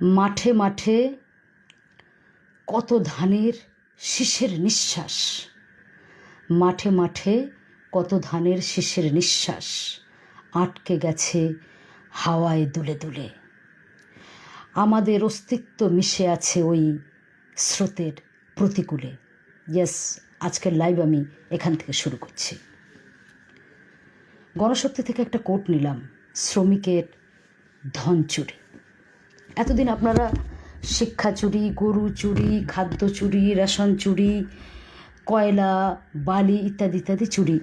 মাঠে মাঠে কত ধানের শীষের নিঃশ্বাস। মাঠে মাঠে কত ধানের শীষের নিঃশ্বাস আটকে গেছে হাওয়ায় দুলে দুলে। আমাদের অস্তিত্ব মিশে আছে ওই স্রোতের প্রতিকূলে। ইয়েস আজকের লাইভ আমি এখান থেকে শুরু করছি। গণশক্তি থেকে একটা কোট নিলাম, শ্রমিকের ধন চুরি। এতদিন আপনারা শিক্ষা চুরি, গরু চুরি, খাদ্য চুরি, রেশন চুরি, কয়লা, বালি ইত্যাদি ইত্যাদি চুরি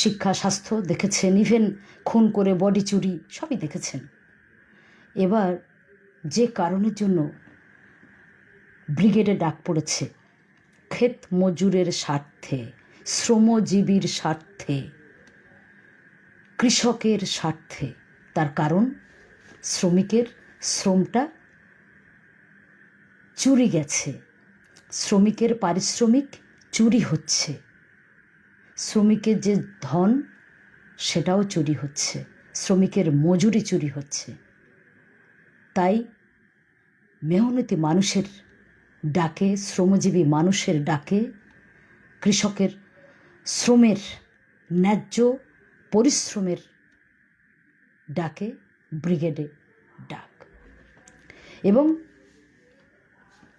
শিক্ষা, স্বাস্থ্য দেখেছেন ইভেন খুন করে বডি চুরি, সবই দেখেছেন। এবার যে কারণের জন্য ব্রিগেডে ডাক পড়েছে, ক্ষেত মজুরের স্বার্থে, শ্রমজীবীর স্বার্থে, কৃষকের স্বার্থে, তার কারণ শ্রমিকের শ্রমটা চুরি গেছে। শ্রমিকের পারিশ্রমিক চুরি হচ্ছে। শ্রমিকের যে ধন, সেটাও চুরি হচ্ছে। শ্রমিকের মজুরি চুরি হচ্ছে। তাই মেহনতি মানুষের ডাকে, শ্রমজীবী মানুষের ডাকে, কৃষকের শ্রমের ন্যায্য পরিশ্রমের ডাকে ব্রিগেডে ডাক। এবং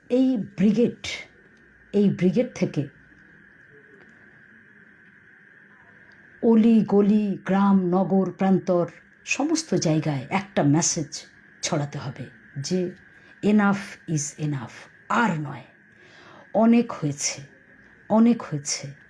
এই ব্রিগেড এই ব্রিগেড থেকে অলি গলি, গ্রাম, নগর, প্রান্তর, সমস্ত জায়গায় একটা মেসেজ ছড়াতে হবে যে এনাফ ইজ এনাফ আর নয়, অনেক হয়েছে অনেক হয়েছে।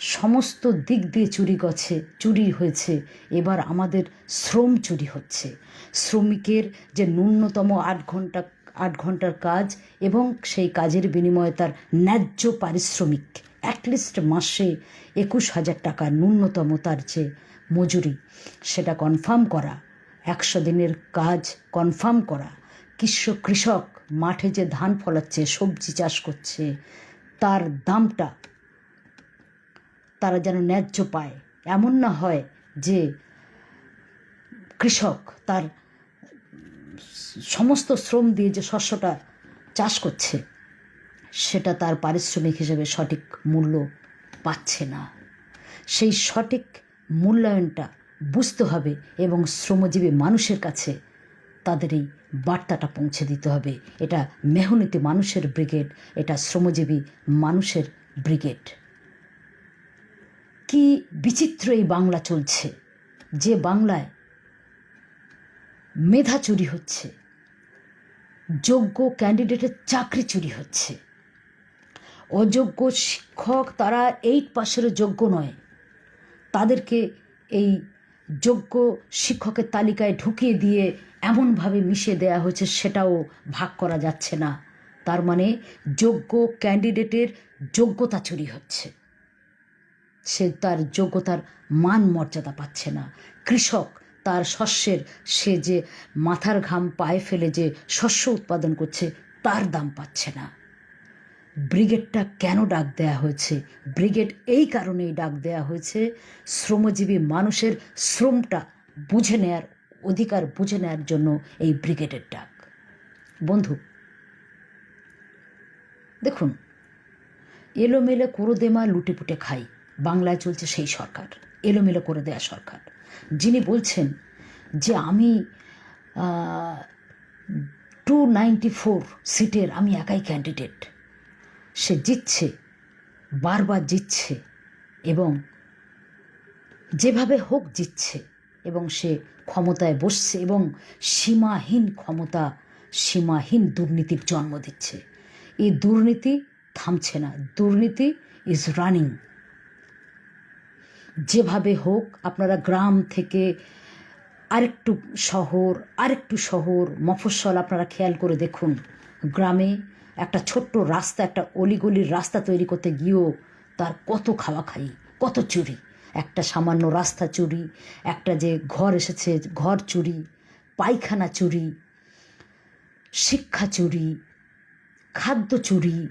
সমস্ত দিক দিয়ে চুরি গছে, চুরি হয়েছে। এবার আমাদের শ্রম চুরি হচ্ছে। শ্রমিকের যে ন্যূনতম আট ঘণ্টা, আট ঘণ্টার কাজ এবং সেই কাজের বিনিময়ে তার ন্যায্য পারিশ্রমিক অ্যাটলিস্ট মাসে একুশ হাজার টাকা ন্যূনতম তার যে মজুরি, সেটা কনফার্ম করা, একশো দিনের কাজ কনফার্ম করা। কৃষক কৃষক, মাঠে যে ধান ফলাচ্ছে, সবজি চাষ করছে, তার দামটা তারা যেন ন্যায্য পায়। এমন না হয় যে কৃষক তার সমস্ত শ্রম দিয়ে যে শস্যটা চাষ করছে, সেটা তার পারিশ্রমিক হিসেবে সঠিক মূল্য পাচ্ছে না। সেই সঠিক মূল্যায়নটা বুঝতে হবে এবং শ্রমজীবী মানুষের কাছে তাদের এই বার্তাটা পৌঁছে দিতে হবে। এটা মেহনতি মানুষের ব্রিগেড, এটা শ্রমজীবী মানুষের ব্রিগেড। কি বিচিত্র এই বাংলা চলছে, যে বাংলায় মেধা চুরি হচ্ছে, যোগ্য ক্যান্ডিডেটের চাকরি চুরি হচ্ছে। অযোগ্য শিক্ষক তারা এইট পাশের যোগ্য নয়, তাদেরকে এই যোগ্য শিক্ষকের তালিকায় ঢুকিয়ে দিয়ে এমনভাবে মিশিয়ে দেওয়া হয়েছে সেটাও ভাগ করা যাচ্ছে না। তার মানে যোগ্য ক্যান্ডিডেটের যোগ্যতা চুরি হচ্ছে। সে তার যোগ্যতার মান মর্যাদা পাচ্ছে না। কৃষক তার শস্যের সে যে মাথার ঘাম পায়ে ফেলে যে শস্য উৎপাদন করছে, তার দাম পাচ্ছে না। ব্রিগেডটা কেন ডাক দেয়া হয়েছে? ব্রিগেড এই কারণেই ডাক দেয়া হয়েছে, শ্রমজীবী মানুষের শ্রমটা বুঝে নেয়ার, অধিকার বুঝে নেয়ার জন্য এই ব্রিগেডের ডাক। বন্ধু, দেখুন, এলোমেলো করে দেমা লুটেপুটে খাই। বাংলায় চলছে সেই সরকার, এলোমেলো করে দেয়া সরকার। যিনি বলছেন যে আমি টু নাইনটি ফোর সিটের আমি একাই ক্যান্ডিডেট সে জিতছে, বারবার জিতছে এবং যেভাবে হোক জিতছে এবং সে ক্ষমতায় বসছে এবং সীমাহীন ক্ষমতা, সীমাহীন দুর্নীতির জন্ম দিচ্ছে। এই দুর্নীতি থামছে না। দুর্নীতি ইজ রানিং যেভাবে হোক আপনারা গ্রাম থেকে আরেকটু শহর আরেকটু শহর, মফস্বল আপনারা খেয়াল করে দেখুন। গ্রামে একটা ছোট্ট রাস্তা, একটা অলিগলির রাস্তা তৈরি করতে গিয়েও তার কত খাওয়া খাই কত চুরি। একটা সামান্য রাস্তা চুরি, একটা যে ঘর এসেছে, ঘর চুরি, পায়খানা চুরি, শিক্ষা চুরি, খাদ্য চুরি,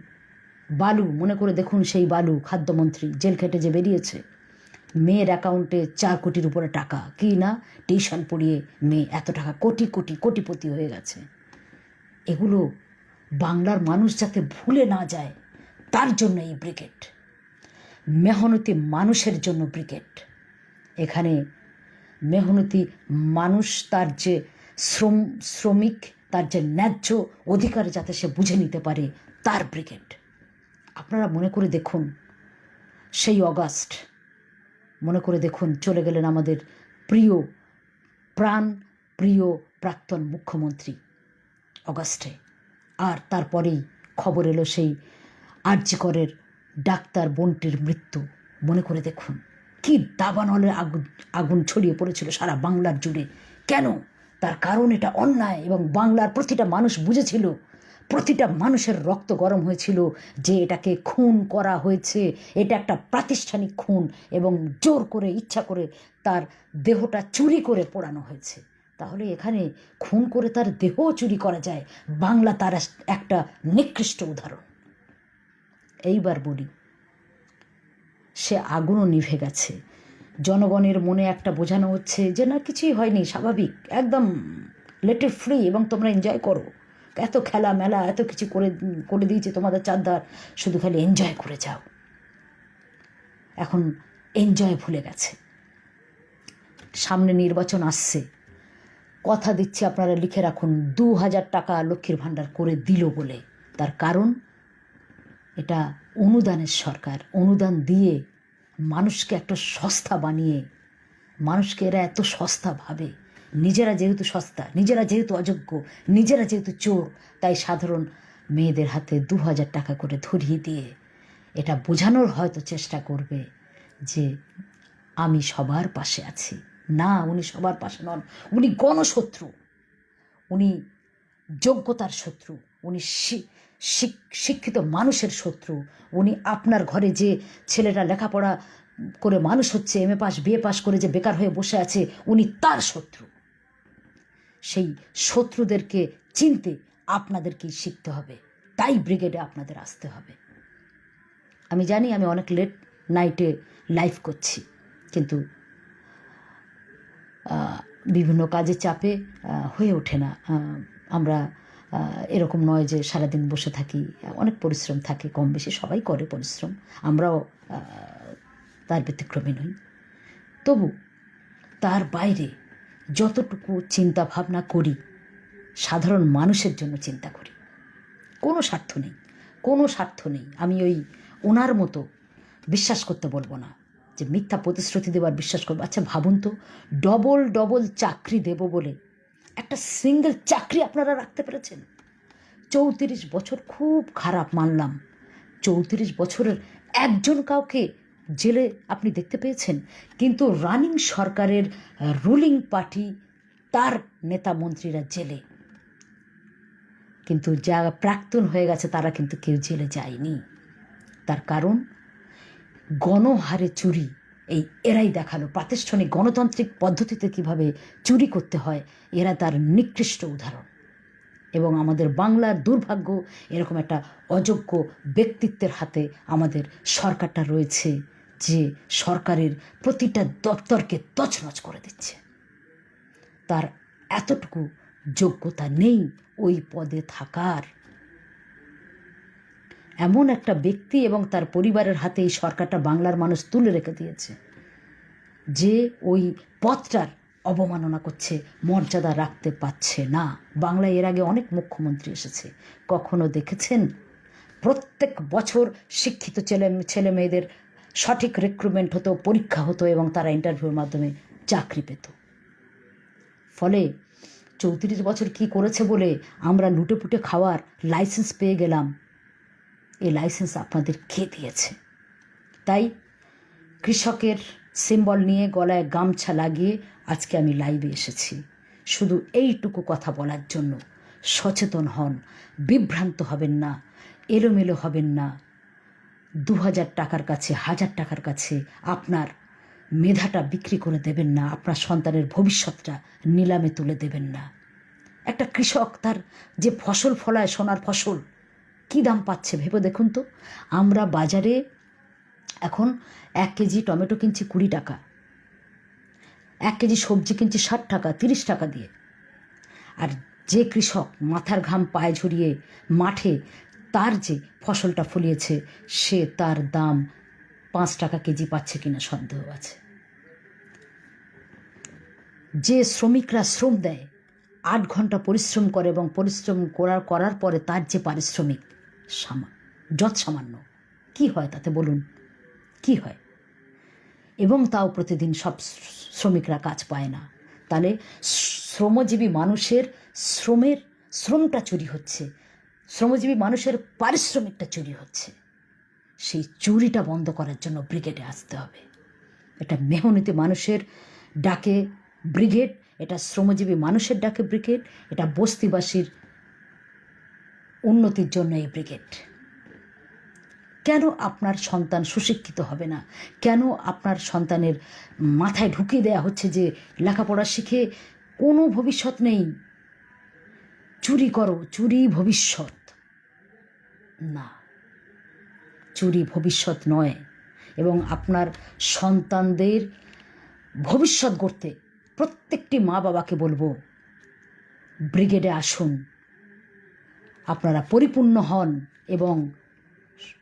বালু, মনে করে দেখুন সেই বালু, খাদ্যমন্ত্রী, জেল খেটে যে বেরিয়েছে। মেয়ের অ্যাকাউন্টে চার কোটির উপরে টাকা। কি না? টিউশন পড়িয়ে মেয়ে এত টাকা কোটি কোটি কোটিপতি হয়ে গেছে। এগুলো বাংলার মানুষ যাতে ভুলে না যায়, তার জন্য এই ব্রিগেড। মেহনতি মানুষের জন্য ব্রিগেড। এখানে মেহনতি মানুষ তার যে শ্রম, শ্রমিক, তার যে ন্যায্য অধিকার যাতে সে বুঝে নিতে পারে, তার ব্রিগেড। আপনারা মনে করে দেখুন, সেই অগাস্ট মনে করে দেখুন, চলে গেলেন আমাদের প্রিয় প্রাণ, প্রিয় প্রাক্তন মুখ্যমন্ত্রী অগাস্টে। আর তারপরেই খবর এলো সেই আর্যিকরের ডাক্তার বোনটির মৃত্যু। মনে করে দেখুন, কি দাবানলের আগুন আগুন ছড়িয়ে পড়েছিল সারা বাংলার জুড়ে। কেন? তার কারণ এটা অন্যায় এবং বাংলার প্রতিটা মানুষ বুঝেছিল প্রতিটা মানুষের রক্ত গরম হয়েছিল যে এটাকে খুন করা হয়েছে। এটা একটা প্রাতিষ্ঠানিক খুন এবং জোর করে, ইচ্ছা করে তার দেহটা চুরি করে পোড়ানো হয়েছে। তাহলে এখানে খুন করে তার দেহও চুরি করা যায়। বাংলা তার একটা নিকৃষ্ট উদাহরণ। এইবার বলি, সে আগুনও নিভে গেছে। জনগণের মনে একটা বোঝানো হচ্ছে যে না, কিছুই হয়নি, স্বাভাবিক, একদম লেটের ফ্রি এবং তোমরা এনজয় করো। এত খেলা মেলা, এত কিছু করে করে দিয়েছে তোমাদের চারদার, শুধু খালি এনজয় করে যাও। এখন এনজয় ভুলে গেছে। সামনে নির্বাচন আসছে। কথা দিচ্ছি আপনারা লিখে রাখুন, দু হাজার টাকা লক্ষ্মীর ভাণ্ডার করে দিল বলে। তার কারণ? এটা অনুদানের সরকার, অনুদান দিয়ে মানুষকে একটা সস্তা বানিয়ে, মানুষকে এরা এত সস্তা ভাবে। নিজেরা যেহেতু সস্তা, নিজেরা যেহেতু অযোগ্য, নিজেরা যেহেতু চোর, তাই সাধারণ মেয়েদের হাতে দু হাজার টাকা করে ধরিয়ে দিয়ে এটা বোঝানোর হয়তো চেষ্টা করবে যে আমি সবার পাশে আছি। না, উনি সবার পাশে নন, উনি গণশত্রু, উনি যোগ্যতার শত্রু, উনি শিক্ষিত মানুষের শত্রু, উনি আপনার ঘরে যে ছেলেটা লেখাপড়া করে মানুষ হচ্ছে, M A pass BA pass করে যে বেকার হয়ে বসে আছে, উনি তার শত্রু। সেই শত্রুদেরকে চিনতে আপনাদেরকেই শিখতে হবে। তাই ব্রিগেডে আপনাদের আসতে হবে। আমি জানি আমি অনেক লেট নাইটে লাইভ করছি, কিন্তু বিভিন্ন কাজে চাপে হয়ে ওঠে না। আমরা এরকম নয় যে সারাদিন বসে থাকি, অনেক পরিশ্রম থাকে কম বেশি সবাই করে পরিশ্রম। আমরাও তার ব্যতিক্রমী নই। তবু, তার বাইরে যতটুকু চিন্তা ভাবনা করি, সাধারণ মানুষের জন্য চিন্তা করি। কোনো স্বার্থ নেই, কোনো স্বার্থ নেই। আমি ওই ওনার মতো বিশ্বাস করতে বলব না, যে মিথ্যা প্রতিশ্রুতি দেওয়ার বিশ্বাস করব। আচ্ছা ভাবুন তো, ডবল ডবল চাকরি দেব বলে একটা সিঙ্গেল চাকরি আপনারা রাখতে পেরেছেন? চৌত্রিশ বছর খুব খারাপ মানলাম। চৌত্রিশ বছরের একজন কাউকে জেলে আপনি দেখতে পেয়েছেন, কিন্তু রানিং সরকারের রুলিং পার্টি তার নেতা মন্ত্রীরা জেলে। কিন্তু যা প্রাক্তন হয়ে গেছে তারা কিন্তু কেউ জেলে যায়নি। তার কারণ, গণহারে চুরি, এই এরাই দেখাল। প্রাতিষ্ঠানিক গণতান্ত্রিক পদ্ধতিতে কীভাবে চুরি করতে হয়, এরা তার নিকৃষ্ট উদাহরণ। এবং আমাদের বাংলার দুর্ভাগ্য, এরকম একটা অযোগ্য ব্যক্তিত্বের হাতে আমাদের সরকারটা রয়েছে। যে সরকারের প্রতিটা দপ্তরকে তছনছ করে দিচ্ছে। তার এতটুকু যোগ্যতা নেই ওই পদে থাকার। এমন একটা ব্যক্তি এবং তার পরিবারের হাতে এই সরকারটা বাংলার মানুষ তুলে রেখে দিয়েছে, যে ওই পথটার অবমাননা করছে, মর্যাদা রাখতে পারছে না। বাংলায় এর আগে অনেক মুখ্যমন্ত্রী এসেছে। কখনো দেখেছেন? প্রত্যেক বছর শিক্ষিত ছেলে ছেলে মেয়েদের সঠিক রিক্রুটমেন্ট হতো, পরীক্ষা হতো এবং তারা ইন্টারভিউর মাধ্যমে চাকরি পেত। ফলে চৌত্রিশ বছর কি করেছে বলে আমরা লুটেপুটে খাওয়ার লাইসেন্স পেয়ে গেলাম, এই লাইসেন্স আপনাদের খেয়ে দিয়েছে? তাই কৃষকের সিম্বল নিয়ে গলায় গামছা লাগিয়ে আজকে আমি লাইভে এসেছি। শুধু এইটুকু কথা বলার জন্য সচেতন হন, বিভ্রান্ত হবেন না, এলোমেলো হবেন না দু হাজার টাকার কাছে, হাজার টাকার কাছে আপনার মেধাটা বিক্রি করে দেবেন না, আপনার সন্তানের ভবিষ্যৎটা নিলামে তুলে দেবেন না। একটা কৃষক তার যে ফসল ফলায়, সোনার ফসল, কী দাম পাচ্ছে ভেবে দেখুন তো? আমরা বাজারে এখন এক কেজি টমেটো কিনছি কুড়ি টাকা, এক কেজি সবজি কিনছি ষাট টাকা, তিরিশ টাকা দিয়ে। আর যে কৃষক মাথার ঘাম পায়ে ঝরিয়ে মাঠে তার যে ফসলটা ফলিয়েছে, সে তার দাম পাঁচ টাকা কেজি পাচ্ছে কিনা সন্দেহ আছে। যে শ্রমিকরা শ্রম দেয়, আট ঘণ্টা পরিশ্রম করে এবং পরিশ্রম করার করার পরে তার যে পারিশ্রমিক সামা যৎ সামান্য, কি হয় তাতে বলুন? কি হয়? এবং তাও প্রতিদিন সব শ্রমিকরা কাজ পায় না। তাহলে শ্রমজীবী মানুষের শ্রমের, শ্রমটা চুরি হচ্ছে। শ্রমজীবী মানুষের পারিশ্রমিকটা চুরি হচ্ছে। সেই চুরিটা বন্ধ করার জন্য ব্রিগেডে আসতে হবে। এটা মেহনতি মানুষের ডাকে ব্রিগেড, এটা শ্রমজীবী মানুষের ডাকে ব্রিগেড, এটা বস্তিবাসীর উন্নতির জন্য এই ব্রিগেড। কেন আপনার সন্তান সুশিক্ষিত হবে না? কেন আপনার সন্তানের মাথায় ঢুকিয়ে দেওয়া হচ্ছে যে লেখাপড়া শিখে কোনো ভবিষ্যৎ নেই? চুরি করো, চুরি ভবিষ্যৎ। না। চুরি ভবিষ্যৎ নয় এবং আপনার সন্তানদের ভবিষ্যৎ গড়তে প্রত্যেকটি মা বাবাকে বলব, ব্রিগেডে আসুন। আপনারা পরিপূর্ণ হন এবং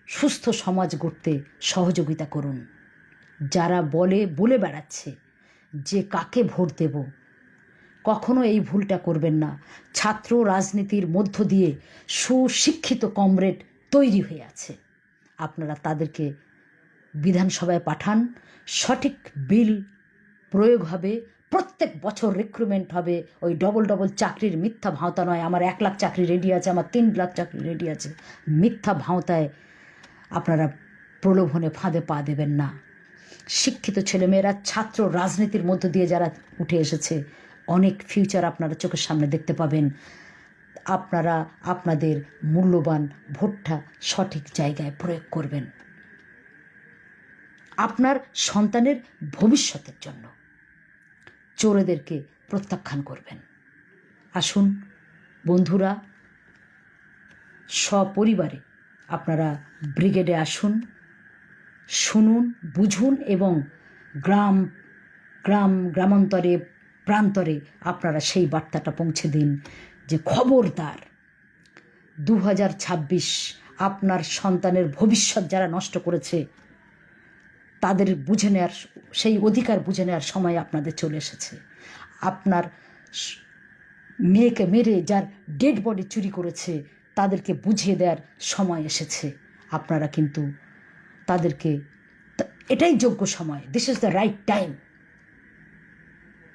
সুস্থ সমাজ গড়তে সহযোগিতা করুন। যারা বলে বলে বেড়াচ্ছে যে কাকে ভোট দেব, কখনো এই ভুলটা করবেন না। ছাত্র রাজনীতির মধ্য দিয়ে সুশিক্ষিত কমরেড তৈরি হয়ে আছে। আপনারা তাদেরকে বিধানসভায় পাঠান। সঠিক বিল প্রয়োগ হবে। প্রত্যেক বছর রিক্রুটমেন্ট হবে। ওই ডবল ডবল চাকরির মিথ্যা ভাঁওতা নয়। আমার এক লাখ চাকরি রেডি আছে, আমার তিন লাখ চাকরি রেডি আছে। মিথ্যা ভাঁওতায় আপনারা প্রলোভনে ফাঁদে পা দেবেন না। শিক্ষিত ছেলেমেয়েরা, ছাত্র রাজনীতির মধ্য দিয়ে যারা উঠে এসেছে, অনেক ফিউচার আপনারা চোখের সামনে দেখতে পাবেন। আপনারা আপনাদের মূল্যবান ভোটটা সঠিক জায়গায় প্রয়োগ করবেন। আপনার সন্তানের ভবিষ্যতের জন্য চোরেদেরকে প্রত্যাখ্যান করবেন। আসুন, বন্ধুরা, সপরিবারে আপনারা ব্রিগেডে আসুন, শুনুন, বুঝুন এবং গ্রাম গ্রাম, গ্রামান্তরে, প্রান্তরে আপনারা সেই বার্তাটা পৌঁছে দিন। যে খবরদার। দু হাজার ছাব্বিশ আপনার সন্তানের ভবিষ্যৎ যারা নষ্ট করেছে, তাদের বুঝে নেওয়ার সেই অধিকার বুঝে নেওয়ার সময় আপনাদের চলে এসেছে। আপনার মেয়েকে মেরে যার ডেড বডি চুরি করেছে, তাদেরকে বুঝিয়ে দেওয়ার সময় এসেছে। আপনারা কিন্তু তাদেরকে এটাই যোগ্য সময়। This is the right time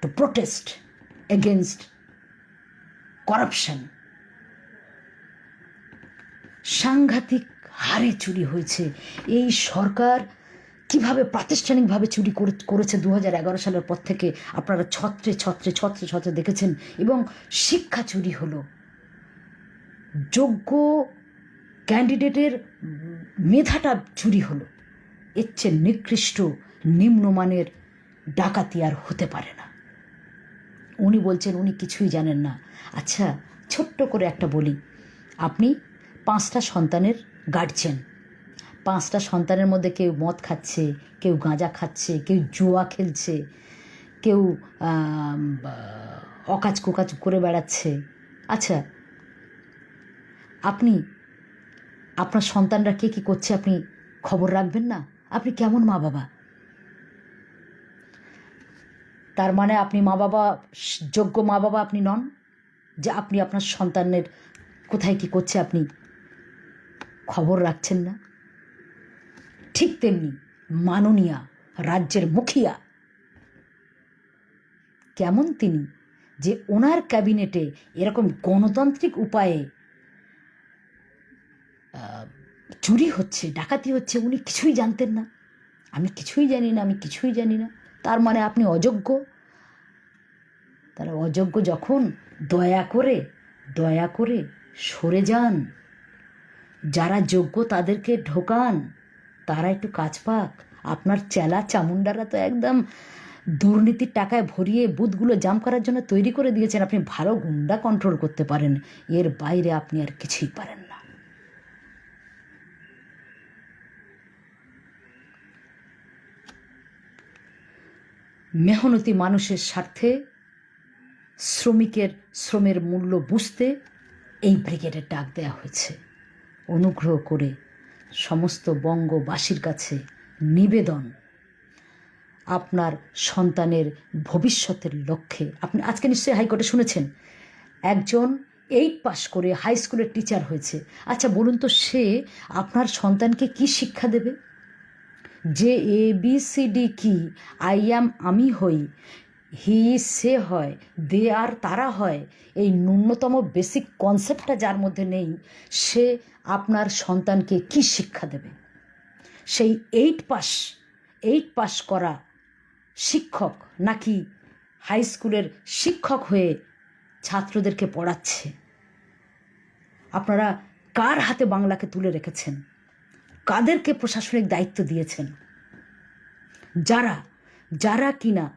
to protest against corruption. সাংঘাতিক হারে চুরি হয়েছে। এই সরকার কীভাবে প্রাতিষ্ঠানিকভাবে চুরি করেছে দু হাজার এগারো সালের পর থেকে আপনারা ছত্রে ছত্রে ছত্রে ছত্রে দেখেছেন এবং শিক্ষা চুরি হলো। যোগ্য ক্যান্ডিডেটের মেধাটা চুরি হলো। এর চেয়ে নিকৃষ্ট নিম্নমানের ডাকাতি আর হতে পারে না। উনি বলছেন, উনি কিছুই জানেন না। আচ্ছা ছোট্ট করে একটা বলি। আপনি পাঁচটা সন্তানের গার্জেন পাঁচটা সন্তানের মধ্যে কেউ মদ খাচ্ছে, কেউ গাঁজা খাচ্ছে, কেউ জুয়া খেলছে, কেউ অকাজ কুকাজ করে বেড়াচ্ছে। আচ্ছা আপনি, আপনার সন্তানরা কে কী করছে আপনি খবর রাখবেন না? আপনি কেমন মা বাবা তার মানে আপনি মা বাবা, যোগ্য মা বাবা আপনি নন? যে আপনি আপনার সন্তানের কোথায় কি করছে আপনি খবর রাখছেন না? ঠিক তেমনি মাননীয়া, রাজ্যের মুখিয়া, কেমন তিনি যে ওনার ক্যাবিনেটে এরকম গণতান্ত্রিক উপায়ে চুরি হচ্ছে, ডাকাতি হচ্ছে, উনি কিছুই জানতেন না। আমি কিছুই জানি না, আমি কিছুই জানি না। তার মানে আপনি অযোগ্য। তাহলে অযোগ্য যখন দয়া করে দয়া করে সরে যান। যারা যোগ্য তাদেরকে ঢোকান। তারা একটু কাজ পাক। আপনার চেলা চামুন্ডারা তো একদম দুর্নীতির টাকায় ভরিয়ে বুথগুলো জাম করার জন্য তৈরি করে দিয়েছেন। আপনি ভালো গুন্ডা কন্ট্রোল করতে পারেন। এর বাইরে আপনি আর কিছুই পারেন না মেহনতি মানুষের স্বার্থে শ্রমিকের শ্রমের মূল্য বুঝতে এই ব্রিগেডের ডাক দেওয়া হয়েছে। অনুগ্রহ করে সমস্ত বঙ্গবাসীর কাছে নিবেদন। আপনার সন্তানের ভবিষ্যতের লক্ষ্যে। আপনি আজকে নিশ্চয়ই হাইকোর্টে শুনেছেন, একজন এইট পাস করে হাই স্কুলের টিচার হয়েছে। আচ্ছা বলুন তো সে আপনার সন্তানকে কি শিক্ষা দেবে? যে এ বি সি ডি কি? আই অ্যাম আমি হই। হি সে হয়। দে আর তারা হয়। এই ন্যূনতম বেসিক কনসেপ্টটা যার মধ্যে নেই, সে আপনার সন্তানকে কি শিক্ষা দেবে? সেই এইট পাস এইট পাস করা শিক্ষক নাকি হাই স্কুলের শিক্ষক হয়ে ছাত্রদেরকে পড়াচ্ছে? আপনারা কার হাতে বাংলাকে তুলে রেখেছেন? কাদেরকে প্রশাসনিক দায়িত্ব দিয়েছেন? যারা যারা কিনা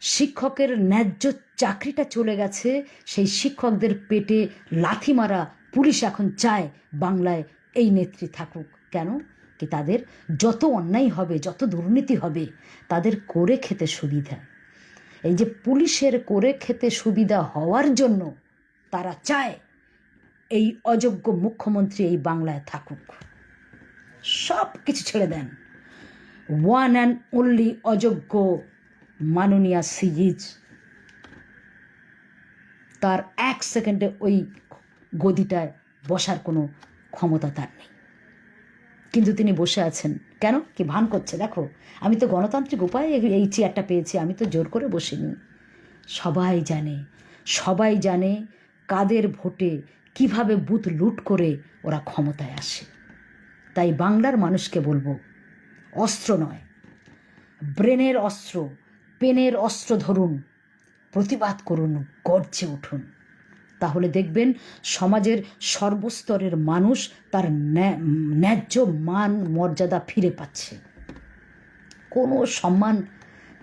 শিক্ষকের ন্যায্য চাকরিটা চলে গেছে, সেই শিক্ষকদের পেটে লাথি মারা পুলিশ এখন চায় বাংলায় এই নেত্রী থাকুক। কেন? কি তাদের যত অন্যায় হবে, যত দুর্নীতি হবে, তাদের করে খেতে সুবিধা। এই যে পুলিশের করে খেতে সুবিধা হওয়ার জন্য তারা চায় এই অযোগ্য মুখ্যমন্ত্রী এই বাংলায় থাকুক। সব কিছু ছেড়ে দেন। ওয়ান অ্যান্ড অনলি অযোগ্য মাননীয়া সিরিজ তার এক সেকেন্ডে ওই গদিটায় বসার কোনো ক্ষমতা তার নেই। কিন্তু তিনি বসে আছেন। কেন? কি ভান করছে? দেখো, আমি তো গণতান্ত্রিক উপায়ে এই- চেয়ারটা পেয়েছি, আমি তো জোর করে বসিনি। সবাই জানে সবাই জানে কাদের ভোটে কীভাবে বুথ লুট করে ওরা ক্ষমতায় আসে। তাই বাংলার মানুষকে বলব, অস্ত্র নয়। ব্রেনের অস্ত্র, পেনের অস্ত্র ধরুন, প্রতিবাদ করুন, গর্জে উঠুন। তাহলে দেখবেন সমাজের সর্বস্তরের মানুষ তার ন্যা- ন্যায্য মান, মর্যাদা ফিরে পাচ্ছে। কোনো সম্মান,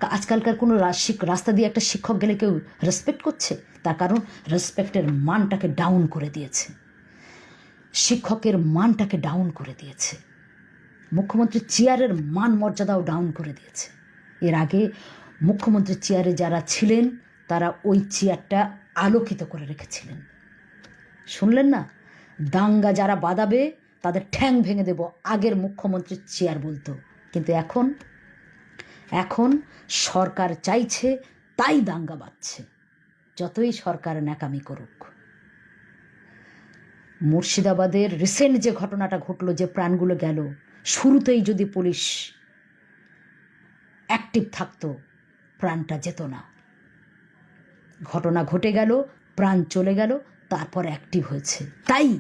আজকালকার কোনো রাস্তা দিয়ে একটা শিক্ষক গেলে কেউ রেসপেক্ট করছে? তার কারণ রেসপেক্টের মানটাকে ডাউন করে দিয়েছে। শিক্ষকের মানটাকে ডাউন করে দিয়েছে। মুখ্যমন্ত্রী চেয়ারের মান মর্যাদাও ডাউন করে দিয়েছে। এর আগে মুখ্যমন্ত্রীর চেয়ারে যারা ছিলেন, তারা ওই চেয়ারটা আলোকিত করে রেখেছিলেন। শুনলেন না? দাঙ্গা যারা বাদাবে তাদের ঠ্যাং ভেঙে দেব আগের মুখ্যমন্ত্রীর চেয়ার বলতো। কিন্তু এখন এখন সরকার চাইছে, তাই দাঙ্গা বাঁধছে। যতই সরকার ন্যাকামি করুক। মুর্শিদাবাদের রিসেন্ট যে ঘটনাটা ঘটলো, যে প্রাণগুলো গেল, শুরুতেই যদি পুলিশ অ্যাক্টিভ থাকতো, প্রাণটা যেত না। ঘটনা ঘটে গেল, প্রাণ চলে গেল, তারপর অ্যাক্টিভ হয়েছে। তাই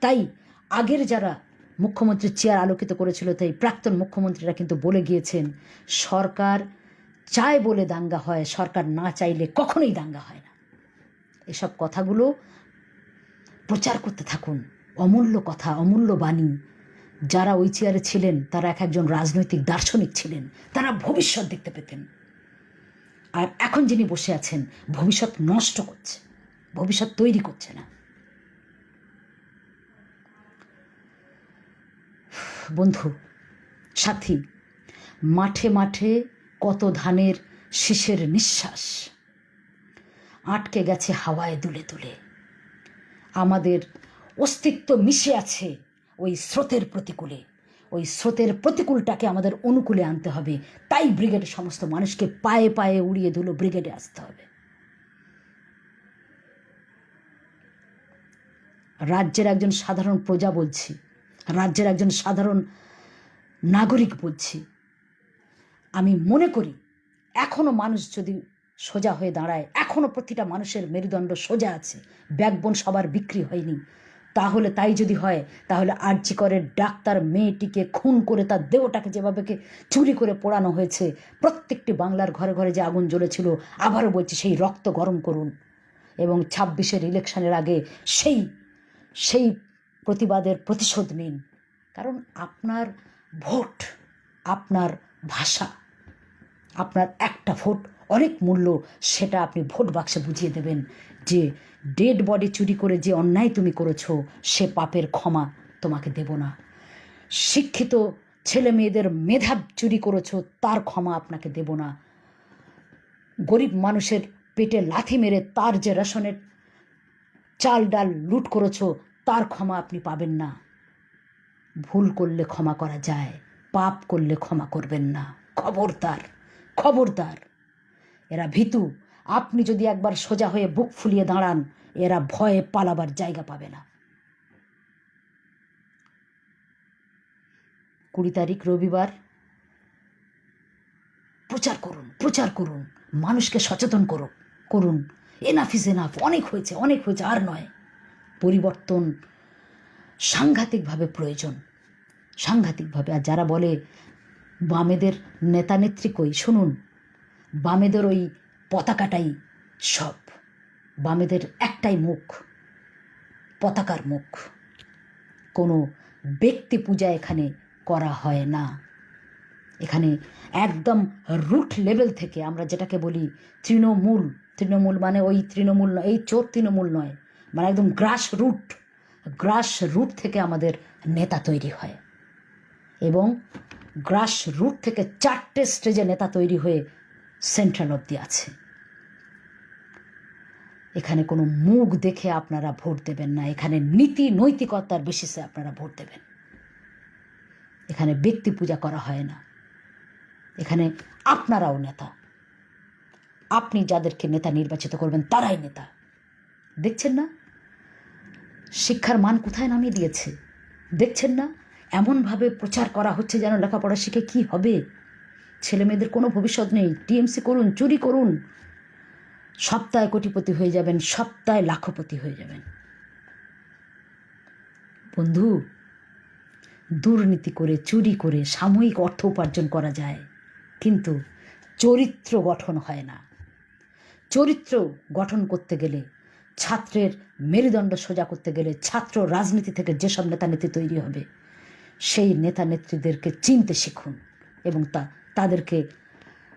তাই আগের যারা মুখ্যমন্ত্রীর চেয়ার আলোকিত করেছিল, তাই প্রাক্তন মুখ্যমন্ত্রীরা কিন্তু বলে গিয়েছেন, সরকার চায় বলে দাঙ্গা হয়, সরকার না চাইলে কখনোই দাঙ্গা হয় না। এসব কথাগুলো প্রচার করতে থাকুন। অমূল্য কথা, অমূল্য বাণী। যারা ওই চেয়ারে ছিলেন, তারা এক একজন রাজনৈতিক দার্শনিক ছিলেন। তারা ভবিষ্যৎ দেখতে পেতেন। আর এখন যিনি বসে আছেন, ভবিষ্যৎ নষ্ট করছে। ভবিষ্যৎ তৈরি করছে না। বন্ধু, সাথী, মাঠে মাঠে কত ধানের শীষের নিঃশ্বাস। আটকে গেছে হাওয়ায় দুলে দুলে। আমাদের অস্তিত্ব মিশে আছে ওই স্রোতের প্রতিকূলে। ওই স্রোতের প্রতিকূলটাকে আমাদের অনুকূলে আনতে হবে। তাই ব্রিগেডের সমস্ত মানুষকে পায়ে পায়ে উড়িয়ে ধুলো ব্রিগেডে আসতে হবে। রাজ্যের একজন সাধারণ প্রজা বলছি, রাজ্যের একজন সাধারণ নাগরিক বলছি। আমি মনে করি এখনও মানুষ যদি সোজা হয়ে দাঁড়ায়। এখনও প্রতিটা মানুষের মেরুদণ্ড সোজা আছে। ব্যাকবোন সবার বিক্রি হয়নি। তাহলে তাই যদি হয়, তাহলে আর্যিকরের ডাক্তার মেয়েটিকে খুন করে তার দেহটাকে যেভাবে চুরি করে পোড়ানো হয়েছে, প্রত্যেকটি বাংলার ঘরে ঘরে যে আগুন জ্বলেছিল, আবারও বলছি সেই রক্ত গরম করুন। এবং ছাব্বিশের ইলেকশনের আগে সেই সেই প্রতিবাদের প্রতিশোধ নিন। কারণ আপনার ভোট, আপনার ভাষা, আপনার একটা ভোট অনেক মূল্য সেটা আপনি ভোট বাক্সে বুঝিয়ে দেবেন যে ডেড বডি চুরি করে যে অন্যায় তুমি করেছ, সে পাপের ক্ষমা তোমাকে দেব না। শিক্ষিত ছেলে মেয়েদের মেধা চুরি করেছ, তার ক্ষমা আপনাকে দেব না। গরিব মানুষের পেটে লাথি মেরে তার যে রেশনের চাল ডাল লুট করেছ, তার ক্ষমা আপনি পাবেন না। ভুল করলে ক্ষমা করা যায়, পাপ করলে ক্ষমা করবেন না। খবরদার খবরদার। এরা ভীতু। আপনি যদি একবার সোজা হয়ে বুক ফুলিয়ে দাঁড়ান, এরা ভয়ে পালাবার জায়গা পাবে না। কুড়ি তারিখ রবিবার। প্রচার করুন প্রচার করুন, মানুষকে সচেতন করুন করুন। এনাফ ইজ এনাফ অনেক হয়েছে অনেক হয়েছে, আর নয়। পরিবর্তন সাংঘাতিকভাবে প্রয়োজন। সাংঘাতিকভাবে। আর যারা বলে বামেদের নেতা নেত্রী কই? শুনুন বামেদের ওই পতাকাটাই সব। বামেদের একটাই মুখ, পতাকার মুখ। কোনো ব্যক্তি পূজা এখানে করা হয় না। এখানে একদম রুট লেভেল থেকে আমরা যেটাকে বলি তৃণমূল। তৃণমূল মানে ওই তৃণমূল নয়, এই চোর তৃণমূল নয় মানে একদম গ্রাস রুট গ্রাস রুট থেকে আমাদের নেতা তৈরি হয়। এবং গ্রাস রুট থেকে চারটে স্টেজে নেতা তৈরি হয়ে সেন্ট্রাল অব্দি আছে। এখানে কোনো মুখ দেখে আপনারা ভোট দেবেন না। এখানে নীতি নৈতিকতার বেসিসে আপনারা ভোট দেবেন। এখানে ব্যক্তি পূজা করা হয় না। এখানে আপনারাও নেতা। আপনি যাদেরকে নেতা নির্বাচিত করবেন, তারাই নেতা। দেখছেন না? শিক্ষার মান কোথায় নামিয়ে দিয়েছে? দেখছেন না? এমনভাবে প্রচার করা হচ্ছে যেন লেখাপড়া শিখে কি হবে? ছেলে মেয়েদের কোনো ভবিষ্যৎ নেই। টিএমসি করুন, চুরি করুন। সপ্তাহে কোটিপতি হয়ে যাবেন, সপ্তাহে লাখপতি হয়ে যাবেন। বন্ধু, দুর্নীতি করে, চুরি করে সাময়িক অর্থ উপার্জন করা যায়, কিন্তু চরিত্র গঠন হয় না। চরিত্র গঠন করতে গেলে, ছাত্রের মেরুদণ্ড সোজা করতে গেলে, ছাত্র রাজনীতি থেকে যেসব নেতা নেত্রী তৈরি হবে, সেই নেতা নেত্রীদেরকে চিনতে শিখুন এবং তা তাদেরকে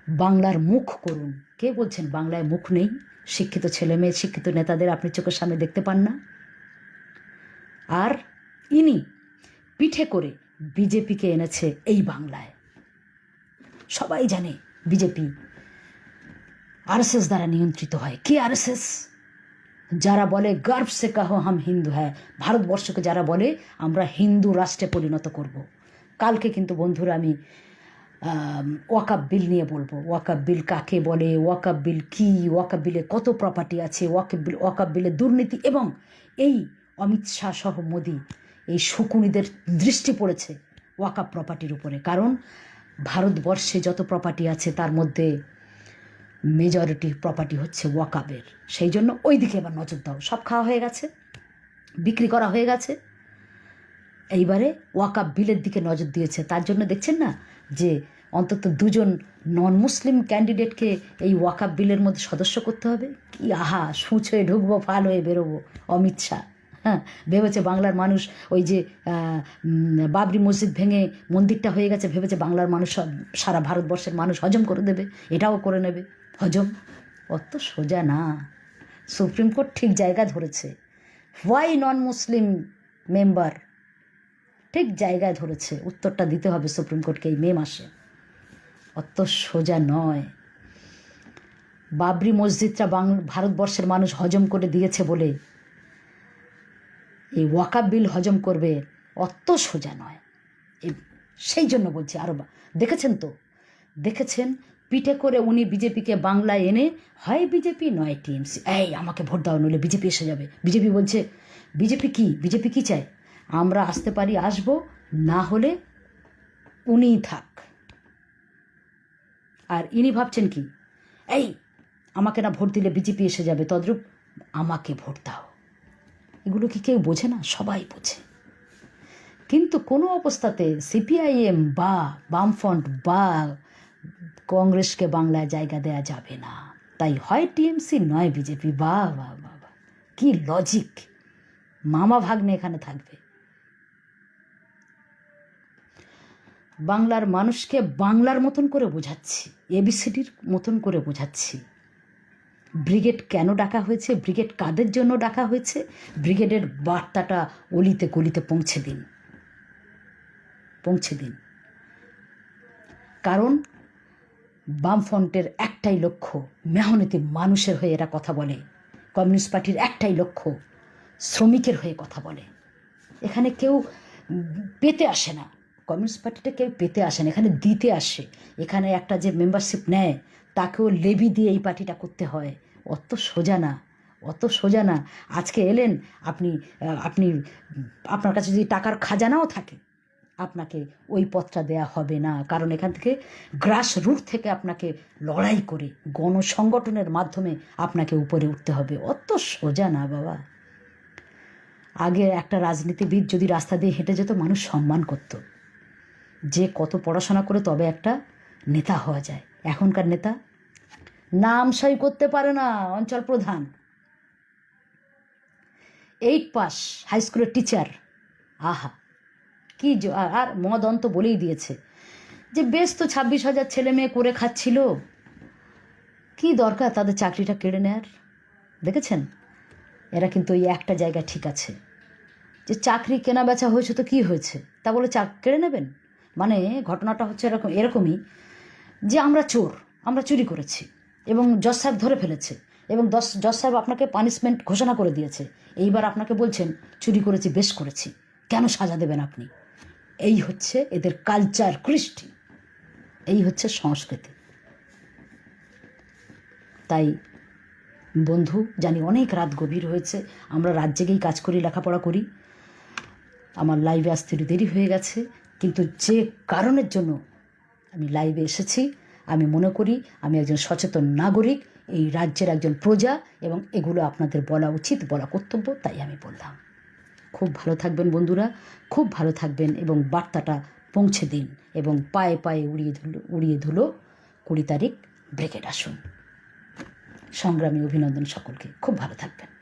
বাংলার মুখ করুন। কে বলছেন বাংলায় মুখ নেই? শিক্ষিত ছেলে মেয়ে, শিক্ষিত নেতাদের আপনি চোখের সামনে দেখতে পান না? আর ইনি পিঠে করে বিজেপিকে এনেছে এই বাংলায়। সবাই জানে বিজেপি আরএসএস দ্বারা নিয়ন্ত্রিত হয়। কে আরএসএস? যারা বলে, গর্ব সে কাহো হাম হিন্দু হ্যাঁ ভারতবর্ষকে যারা বলে, আমরা হিন্দু রাষ্ট্রে পরিণত করব। কালকে কিন্তু বন্ধুরা আমি ওয়াকাব বিল নিয়ে বলব। ওয়াকাব বিল কাকে বলে? ওয়াকাব বিল কী? ওয়াকাব বিলে কত প্রপার্টি আছে? ওয়াকাব বিল, ওয়াকাব বিলে দুর্নীতি এবং এই অমিত শাহ সহ মোদি, এই শকুনিদের দৃষ্টি পড়েছে ওয়াকাব প্রপার্টির উপরে। কারণ ভারতবর্ষে যত প্রপার্টি আছে, তার মধ্যে মেজরিটি প্রপার্টি হচ্ছে ওয়াকাবের। সেই জন্য ওই দিকে এবার নজর দাও। সব খাওয়া হয়ে গেছে, বিক্রি করা হয়ে গেছে। এইবারে ওয়াকাব বিলের দিকে নজর দিয়েছে। তার জন্য দেখছেন না যে অন্তত দুজন নন মুসলিম ক্যান্ডিডেটকে এই ওয়াকাব বিলের মধ্যে সদস্য করতে হবে? কি আহা, সুচ হয়ে ঢুকবো, ফাল হয়ে বেরোবো, অমিত শাহ। হ্যাঁ ভেবেছে বাংলার মানুষ ওই যে বাবরি মসজিদ ভেঙে মন্দিরটা হয়ে গেছে, ভেবেছে বাংলার মানুষ সারা ভারতবর্ষের মানুষ হজম করে দেবে, এটাও করে নেবে। হজম? অত সোজা না। সুপ্রিম কোর্ট ঠিক জায়গা ধরেছে। হোয়াই নন মুসলিম মেম্বার ঠিক জায়গায় ধরেছে। উত্তরটা দিতে হবে সুপ্রিম কোর্টকে এই মে মাসে। অত সোজা নয়। বাবরি মসজিদটা ভারতবর্ষের মানুষ হজম করে দিয়েছে বলে এই ওয়াকাব বিল হজম করবে অত সোজা নয়। সেই জন্য বলছি আরও দেখেছেন তো? দেখেছেন? পিঠে করে উনি বিজেপিকে বাংলায় এনে, হয় বিজেপি নয় টিএমসি। এই, আমাকে ভোট দাও, নইলে বিজেপি এসে যাবে। বিজেপি বলছে, বিজেপি কি? বিজেপি কি চায়? আমরা আসতে পারি, আসব, না হলে উনিই থাক। আর ইনি ভাবছেন কি, এই, আমাকে না ভোট দিলে বিজেপি এসে যাবে, তদ্রূপ আমাকে ভোট দাও। এগুলো কি কেউ বোঝে না? সবাই বোঝে। কিন্তু কোনো অবস্থাতে সিপিআইএম বা বামফ্রন্ট বা কংগ্রেসকে বাংলায় জায়গা দেয়া যাবে না। তাই হয় টিএমসি, নয় বিজেপি, বা বা বা কি লজিক মামা ভাগ্নে এখানে থাকবে। বাংলার মানুষকে বাংলার মতন করে বোঝাচ্ছি, এবিসিডির মতন করে বোঝাচ্ছি। ব্রিগেড কেন ডাকা হয়েছে, ব্রিগেড কাদের জন্য ডাকা হয়েছে, ব্রিগেডের বার্তাটা অলিতে গলিতে পৌঁছে দিন। পৌঁছে দিন। কারণ বামফ্রন্টের একটাই লক্ষ্য, মেহনতি মানুষের হয়ে এরা কথা বলে, কমিউনিস্ট পার্টির একটাই লক্ষ্য, শ্রমিকের হয়ে কথা বলে। এখানে কেউ পেতে আসে না। কমিউনিস্ট পার্টিটা কেউ পেতে আসে না, এখানে দিতে আসে। এখানে একটা যে মেম্বারশিপ নেয়, তাকেও লেবি দিয়ে এই পার্টিটা করতে হয়। অত সোজা না, অত সোজা না। আজকে এলেন, আপনি আপনি, আপনার কাছে যদি টাকার খাজানাও থাকে, আপনাকে ওই পথটা দেয়া হবে না। কারণ এখান থেকে গ্রাস রুট থেকে আপনাকে লড়াই করে গণসংগঠনের মাধ্যমে আপনাকে উপরে উঠতে হবে। অত সোজা না, বাবা। আগে একটা রাজনীতিবিদ যদি রাস্তা দিয়ে হেঁটে যেত, মানুষ সম্মান করত। যে কত পড়াশোনা করে তবে একটা নেতা হওয়া যায়। এখনকার নেতা নাম সই করতে পারে না, অঞ্চল প্রধান। এইট পাস হাই স্কুলের টিচার আহা, কি আর- মদ অন্ত বলেই দিয়েছে যে বেশ তো ছাব্বিশ হাজার ছেলে মেয়ে করে খাচ্ছিল। কি দরকার তাদের চাকরিটা কেড়ে নেয়ার? দেখেছেন? এরা কিন্তু ওই একটা জায়গায় ঠিক আছে। যে চাকরি কেনা বেচা হয়েছে তো কি হয়েছে? তা বলে চাক কেড়ে নেবেন? মানে ঘটনাটা হচ্ছে এরকম এরকমই যে আমরা চোর, আমরা চুরি করেছি এবং জজ সাহেব ধরে ফেলেছে এবং দশ জজ সাহেব আপনাকে পানিশমেন্ট ঘোষণা করে দিয়েছে। এইবার আপনাকে বলছেন, চুরি করেছি, বেশ করেছি। কেন সাজা দেবেন আপনি? এই হচ্ছে এদের কালচার কৃষ্টি। এই হচ্ছে সংস্কৃতি। তাই বন্ধু, জানি অনেক রাত গভীর হয়েছে, আমরা রাত জেগেই কাজ করি, লেখাপড়া করি। আমার লাইভে আসতে দেরি হয়ে গেছে। কিন্তু যে কারণের জন্য আমি লাইভে এসেছি, আমি মনে করি আমি একজন সচেতন নাগরিক, এই রাজ্যের একজন প্রজা এবং এগুলো আপনাদের বলা উচিত, বলা কর্তব্য, তাই আমি বললাম। খুব ভালো থাকবেন বন্ধুরা, খুব ভালো থাকবেন এবং বার্তাটা পৌঁছে দিন এবং পায়ে পায়ে উড়িয়ে ধুলো উড়িয়ে ধুলো। কুড়ি তারিখ ব্রেকেট আসুন। সংগ্রামী অভিনন্দন সকলকে, খুব ভালো থাকবেন।